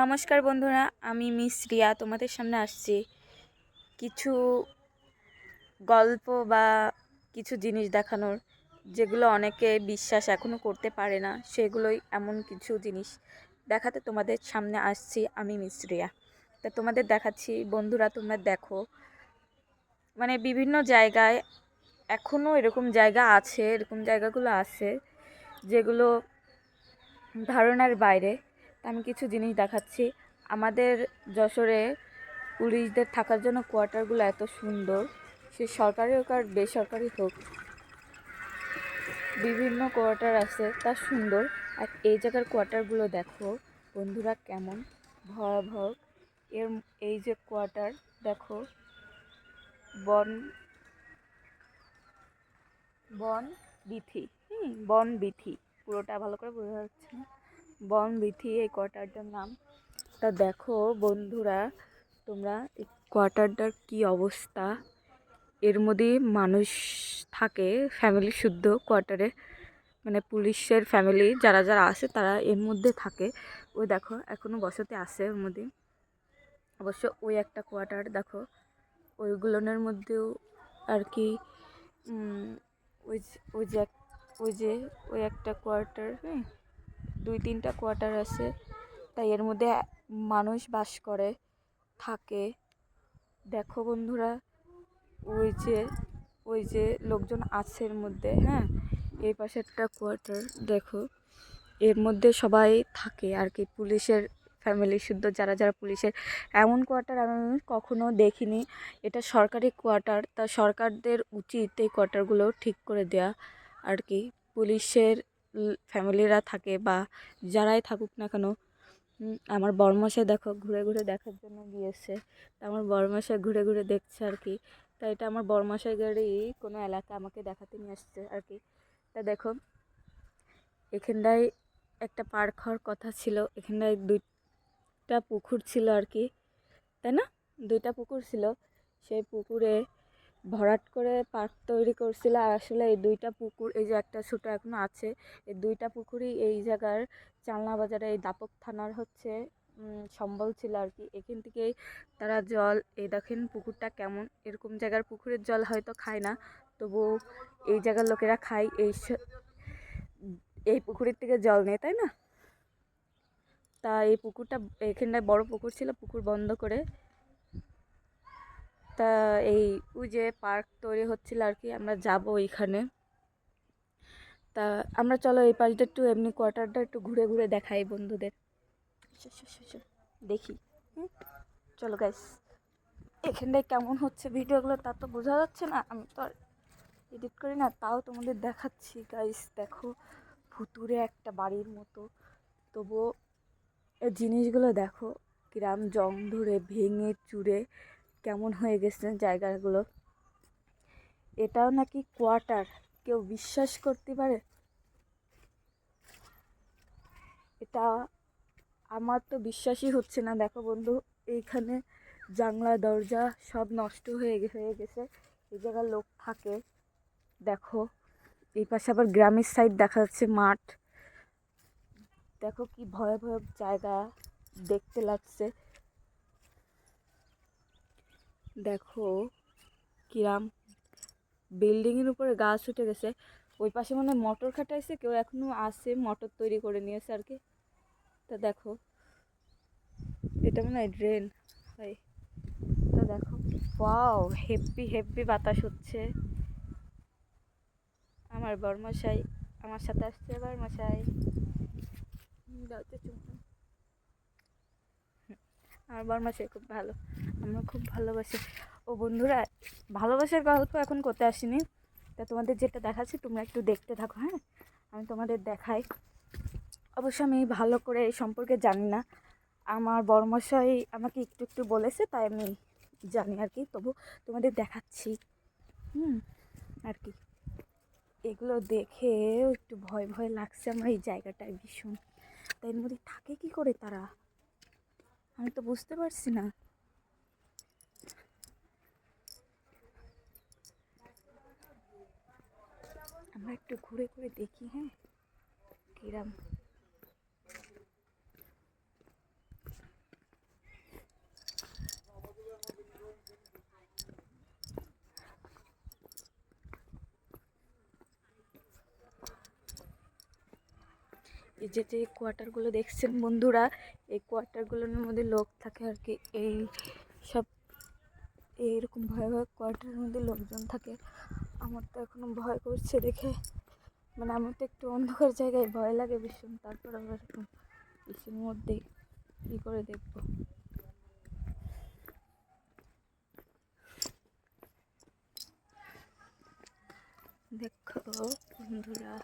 নমস্কার বন্ধুরা, আমি মিস রিয়া, তোমাদের সামনে আসছি। কিছু গল্প বা কিছু জিনিস দেখানোর, যেগুলো অনেকে বিশ্বাস এখনও করতে পারে না, সেগুলোই এমন কিছু জিনিস দেখাতে তোমাদের সামনে আসছি, আমি মিস রিয়া। তা তোমাদের দেখাচ্ছি, বন্ধুরা তোমরা দেখো মানে বিভিন্ন জায়গায় এখনও এরকম জায়গা আছে, এরকম জায়গাগুলো আছে, যেগুলো ধারণার বাইরে। তা আমি কিছু জিনিস দেখাচ্ছি। আমাদের যশোরে পুলিশদের থাকার জন্য কোয়ার্টারগুলো এত সুন্দর। সে সরকারি হোক আর বেসরকারি হোক, বিভিন্ন কোয়ার্টার আছে, তা সুন্দর। আর এই জায়গার কোয়ার্টারগুলো দেখো, বন্ধুরা কেমন ভয়াবহ। এর এই যে কোয়ার্টার, দেখো, বন বন বিথি, হুম, বন বিথি, পুরোটা ভালো করে বোঝা যাচ্ছে না। বন বিথি এই কোয়ার্টারটার নাম। তা দেখো বন্ধুরা, তোমরা এই কোয়ার্টারটার কি অবস্থা? এর মধ্যে মানুষ থাকে ফ্যামিলি শুদ্ধ কোয়ার্টারে। মানে পুলিশের ফ্যামিলি যারা যারা আসে তারা এর মধ্যে থাকে। ওই দেখো এখনও বসতে আসে ওর মধ্যে। অবশ্য ওই একটা কোয়ার্টার, দেখো। ওইগুলোনের মধ্যেও আর কি ওই যে ওই যে ওই যে, ওই একটা কোয়ার্টার হ্যাঁ? দুই তিনটা কোয়ার্টার আছে, তাই এর মধ্যে মানুষ বাস করে, থাকে। দেখো বন্ধুরা, ওই যে ওই যে লোকজন আছে এর মধ্যে হ্যাঁ? এই পাশে একটা কোয়ার্টার দেখো। এর মধ্যে সবাই থাকে আর কি, পুলিশের ফ্যামিলি শুদ্ধ, যারা যারা পুলিশের, এমন কোয়ার্টার আমি কখনো দেখিনি। এটা সরকারি কোয়ার্টার তা সরকারদের উচিত এই কোয়ার্টারগুলো ঠিক করে দেয়া আর কি। পুলিশের ফ্যামিলিরা থাকে বা যারাই থাকুক না কেন আমার বরমাসে দেখো ঘুরে ঘুরে দেখার জন্য গিয়েছে। তা আমার বরমাসে ঘুরে ঘুরে দেখছে আর কি। তা এটা আমার বরমাসের গাড়ি কোনো এলাকা আমাকে দেখাতে নিয়ে আসছে আর কি। তা দেখো, এখানটায় একটা পার্ক হওয়ার কথা ছিল, এখানটায় দুইটা পুকুর ছিল আর কি। তাই না? দুইটা পুকুর ছিল। সেই পুকুরে ভরাট করে পার্ক তৈরি করছিল আর আসলে এই দুইটা পুকুর, এই যে একটা ছোটো এখনও আছে, এই দুইটা পুকুরই এই জায়গার চালনা বাজারে এই দাপক থানার হচ্ছে সম্বল ছিল আর কি। এখান থেকেই তারা জল, এই দেখেন পুকুরটা কেমন, এরকম জায়গার পুকুরের জল হয়তো খায় না, তবু এই জায়গার লোকেরা খায়, এই এই পুকুরের থেকে জল নেয়, তাই না? তা এই পুকুরটা, এখানটায় বড় পুকুর ছিল, পুকুর বন্ধ করে তা এই ওই যে পার্ক তৈরি হচ্ছিল আর কি, আমরা যাব ওইখানে। তা আমরা চলো এই পাশটা একটু এমনি কোয়ার্টারটা একটু ঘুরে ঘুরে দেখাই বন্ধুদের। দেখি। হুম, চলো গাইস এখানটায় কেমন হচ্ছে ভিডিওগুলো তা তো বোঝা যাচ্ছে না, আমি তো আর এডিট করি না, তাও তোমাদের দেখাচ্ছি গাইস দেখো ভুতুরে একটা বাড়ির মতো। তবুও জিনিসগুলো দেখো, কিরাম জং ধরে ভেঙে চুরে কেমন হয়ে গেছে জায়গাগুলো। এটাও নাকি কোয়ার্টার কেউ বিশ্বাস করতে পারে? এটা আমার তো বিশ্বাসই হচ্ছে না। দেখো বন্ধু, এইখানে জানলা, দরজা সব নষ্ট হয়ে হয়ে গেছে। এই জায়গায় লোক থাকে। দেখো, এই পাশে আবার গ্রামের সাইড দেখা যাচ্ছে মাঠ। দেখো কি ভয়াবহ জায়গা দেখতে লাগছে। দেখো, কিরাম। বিল্ডিংয়ের উপরে গাছ উঠে গেছে। ওই পাশে মানে মোটর খাটাইছে, কেউ এখনও আসে মোটর তৈরি করে নিয়েছে আর কি। তা দেখো, এটা মনে হয় ড্রেন। হয় তা দেখো। ওয়াও হেব্বি হেব্বি বাতাস হচ্ছে। আমার বরমশাই, আমার সাথে আসছে বরমশাই। আমার বরমশাই খুব ভালো। আমরা খুব ভালোবাসি। ও বন্ধুরা, ভালোবাসার গল্প এখন করতে আসিনি। তা তোমাদের যেটা দেখাচ্ছি, তোমরা একটু দেখতে থাকো হ্যাঁ? আমি তোমাদের দেখাই। অবশ্য আমি ভালো করে এই সম্পর্কে জানি না। আমার বর্মশাই আমাকে একটু একটু বলেছে, তাই আমি জানি আর কি। তবু তোমাদের দেখাচ্ছি। হুম, আর কি। এগুলো দেখে একটু ভয় ভয় লাগছে আমার এই জায়গাটায় ভীষণ। তাই মধ্যে থাকে কি করে তারা? আমি তো বুঝতে পারছি না। আমরা একটু ঘুরে ঘুরে দেখি হ্যাঁ? কিরাম যে যে কোয়ার্টারগুলো দেখছেন বন্ধুরা, এই কোয়ার্টারগুলোর মধ্যে লোক থাকে আর কি। এই সব, এইরকম ভয় ভয় কোয়ার্টারের মধ্যে লোকজন থাকে। আমার তো এখনও ভয় করছে দেখে। মানে আমার তো একটু অন্ধকার জায়গায় ভয় লাগে ভীষণ। তারপর আবার এরকম ইসের মধ্যে কী করে দেখব। দেখো বন্ধুরা।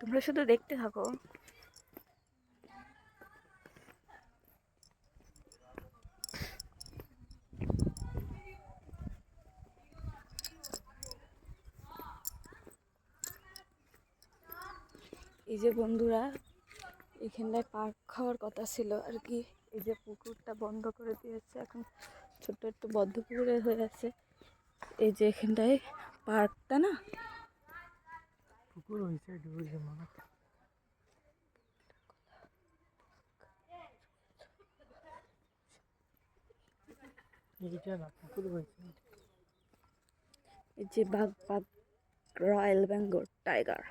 তোমরা শুধু দেখতে থাকো। এই যে বন্ধুরা, এখানটায় পার্ক খাওয়ার কথা ছিল আর কি। এই যে পুকুরটা বন্ধ করে দিয়েছে, এখন ছোট্ট একটু বদ্ধ পুকুরে হয়ে আছে। এই যে এখানটায় পার্কটা না? পুকুর হয়েছে হয়েছে এই যে বাঘ বাঘ, রয়্যাল বেঙ্গল টাইগার।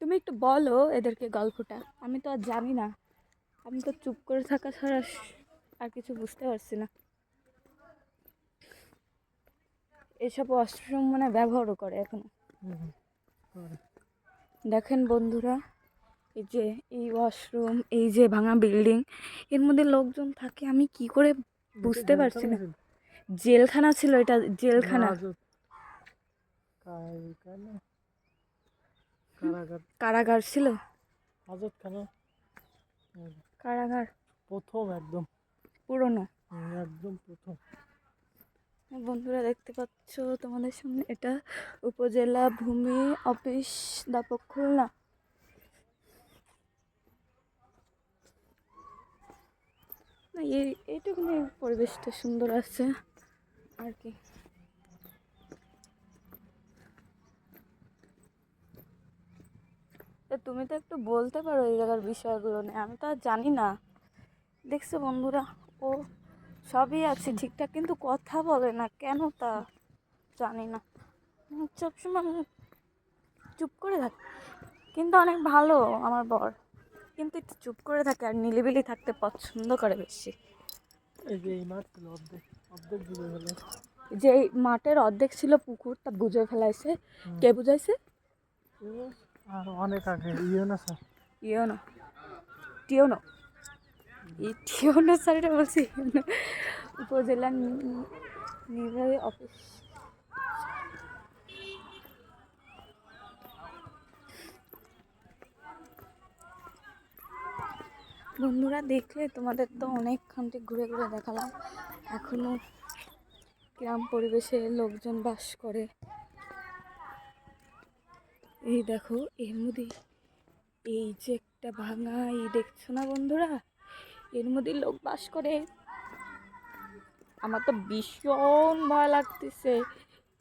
তুমি একটু বলো এদেরকে গল্পটা। আমি তো আর জানি না। আমি তো চুপ করে থাকা ছাড়া আর কিছু বুঝতে পারছি না। এসব অস্ত্র মানে ব্যবহারও করে এখন। দেখেন বন্ধুরা এই যে এই ওয়াশরুম এই যে ভাঙা বিল্ডিং এর মধ্যে লোকজন থাকে আমি কি করে বুঝতে পারছি না। জেলখানা ছিল এটা জেলখানা। কারাগার। ছিল? কারাগার। প্রথম একদম। পুরনো? একদম প্রথম। বন্ধুরা দেখতে পাচ্ছ তোমাদের সামনে এটা উপজেলা ভূমি অফিস দাপক খুলনা এই এইটুকুনি পরিবেশটা সুন্দর আছে আর কি। তুমি তো একটু বলতে পারো এই জায়গার বিষয়গুলো নিয়ে, আমি তো আর জানি না। দেখছ বন্ধুরা, ও সবই আছে ঠিকঠাক কিন্তু কথা বলে না। কেন তা জানি না। সবসময় চুপ করে থাকে। কিন্তু অনেক ভালো আমার বর। কিন্তু একটু চুপ করে থাকে আর নিলিবিলি থাকতে পছন্দ করে বেশি। এই যে এই মাঠ অর্ধেক অর্ধেক ডুবে গেল যে মাঠের অর্ধেক ছিল পুকুর তা বুঝে ফেলাইছে। কে বুঝাইছে? আর অনেক আগে ইয়ে না স্যার। ইয়োনো। টিওনো এই টিওনো স্যারটা বলছি, উপজেলা নির্বাহী অফিস, বন্ধুরা দেখলে তোমাদের তো অনেকখানটি ঘুরে ঘুরে দেখালাম। এখনও গ্রাম পরিবেশে লোকজন বাস করে। এই দেখো, এর মধ্যে এই যে একটা ভাঙা, এই দেখছ না বন্ধুরা? এর মধ্যে লোক বাস করে। আমার তো ভীষণ ভয় লাগতেছে।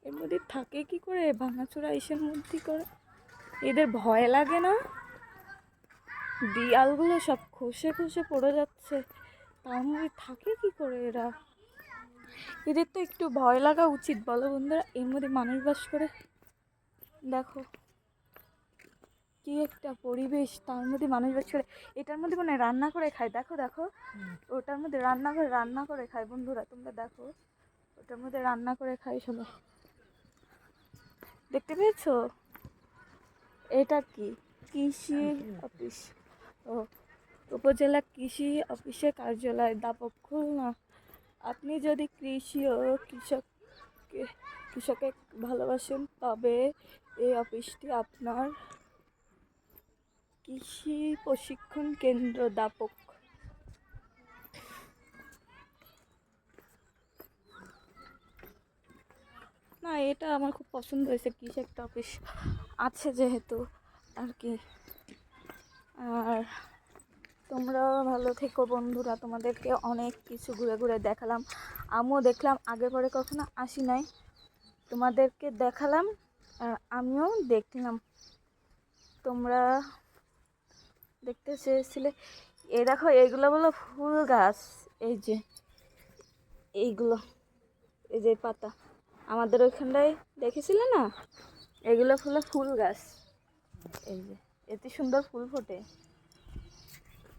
এর মধ্যে থাকে কি করে? ভাঙাচোরা ইসের মধ্যে করে। এদের ভয় লাগে না? দিয়ালগুলো সব খসে খসে পড়ে যাচ্ছে। তার মধ্যে থাকে কি করে এরা? এদের তো একটু ভয় লাগা উচিত বলো বন্ধুরা। এর মধ্যে মানুষ বাস করে। দেখো। কি একটা পরিবেশ, তার মধ্যে মানুষ বাস করে। এটার মধ্যে মানে রান্না করে খায়। দেখো দেখো। ওটার মধ্যে রান্না করে রান্না করে খায়। বন্ধুরা, তোমরা দেখো। ওটার মধ্যে রান্না করে খায় সবাই। দেখতে পেয়েছ? এটা কি? কৃষি অফিস। ও, উপজেলা কৃষি অফিসের কার্যালয়, দাপক খুলনা। আপনি যদি কৃষি ও কৃষক কৃষকে ভালোবাসেন, তবে এই অফিসটি আপনার কৃষি প্রশিক্ষণ কেন্দ্র দাপক। না, এটা আমার খুব পছন্দ হয়েছে, কৃষি একটা অফিস আছে যেহেতু আর কি। আর তোমরা ভালো থেকো বন্ধুরা, তোমাদেরকে অনেক কিছু ঘুরে ঘুরে দেখালাম। আমিও দেখলাম আগে পরে কখনো আসি নাই। তোমাদেরকে দেখালাম আর আমিও দেখলাম। তোমরা দেখতে চেয়েছিলে। এ দেখো এইগুলো বলো ফুল গাছ। এই যে এইগুলো এই যে পাতা। আমাদের ওইখানটায় দেখেছিলে না? এগুলো হলো ফুল গাছ। এই যে এতে সুন্দর ফুল ফোটে।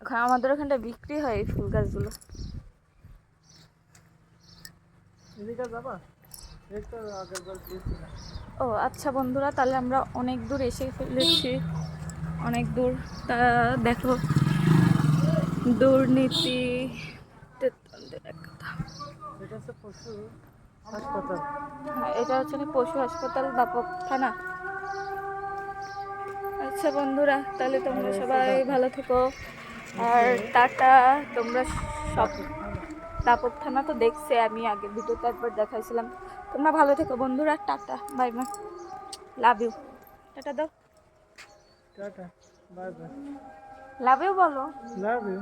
ওখানে আমাদের ওখানটা বিক্রি হয় এই ফুল গাছগুলো। এই ও আচ্ছা বন্ধুরা তাহলে আমরা অনেক দূর এসে ফেলেছি। অনেক দূর। তা দেখো দুর্নীতি। এটা হচ্ছে পশু হাসপাতাল। হ্যাঁ, এটা হচ্ছে কি পশু হাসপাতাল বাপক থানা আচ্ছা বন্ধুরা তাহলে তোমরা সবাই ভালো থেকো। আর টাটা তোমরা সব দাপক থানা তো দেখছে আমি আগে ভিডিওতে একবার দেখাইছিলাম। তোমরা ভালো থেকো বন্ধুরা tata bye bye love you tata দাও। Tata bye bye. Love you বলো। Love you